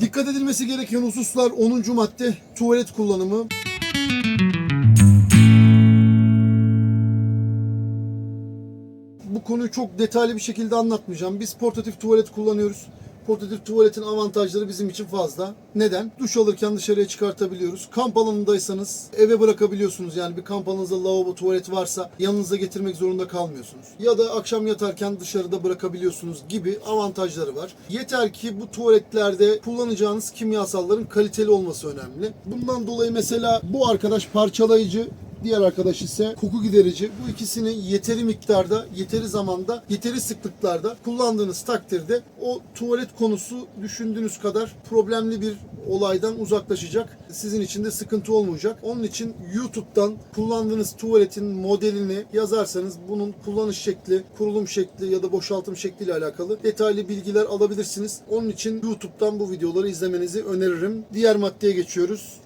Dikkat edilmesi gereken hususlar 10. madde tuvalet kullanımı. Bu konuyu çok detaylı bir şekilde anlatmayacağım. Biz portatif tuvalet kullanıyoruz. Portatif tuvaletin avantajları bizim için fazla. Neden? Duş alırken dışarıya çıkartabiliyoruz. Kamp alanındaysanız eve bırakabiliyorsunuz. Yani bir kamp alanınızda lavabo, tuvalet varsa yanınıza getirmek zorunda kalmıyorsunuz. Ya da akşam yatarken dışarıda bırakabiliyorsunuz gibi avantajları var. Yeter ki bu tuvaletlerde kullanacağınız kimyasalların kaliteli olması önemli. Bundan dolayı mesela bu arkadaş parçalayıcı, Diğer arkadaş ise koku giderici. Bu ikisini yeteri miktarda, yeteri zamanda, yeteri sıklıklarda kullandığınız takdirde o tuvalet konusu düşündüğünüz kadar problemli bir olaydan uzaklaşacak. Sizin için de sıkıntı olmayacak. Onun için YouTube'dan kullandığınız tuvaletin modelini yazarsanız bunun kullanış şekli, kurulum şekli ya da boşaltım şekliyle alakalı detaylı bilgiler alabilirsiniz. Onun için YouTube'dan bu videoları izlemenizi öneririm. Diğer maddeye geçiyoruz.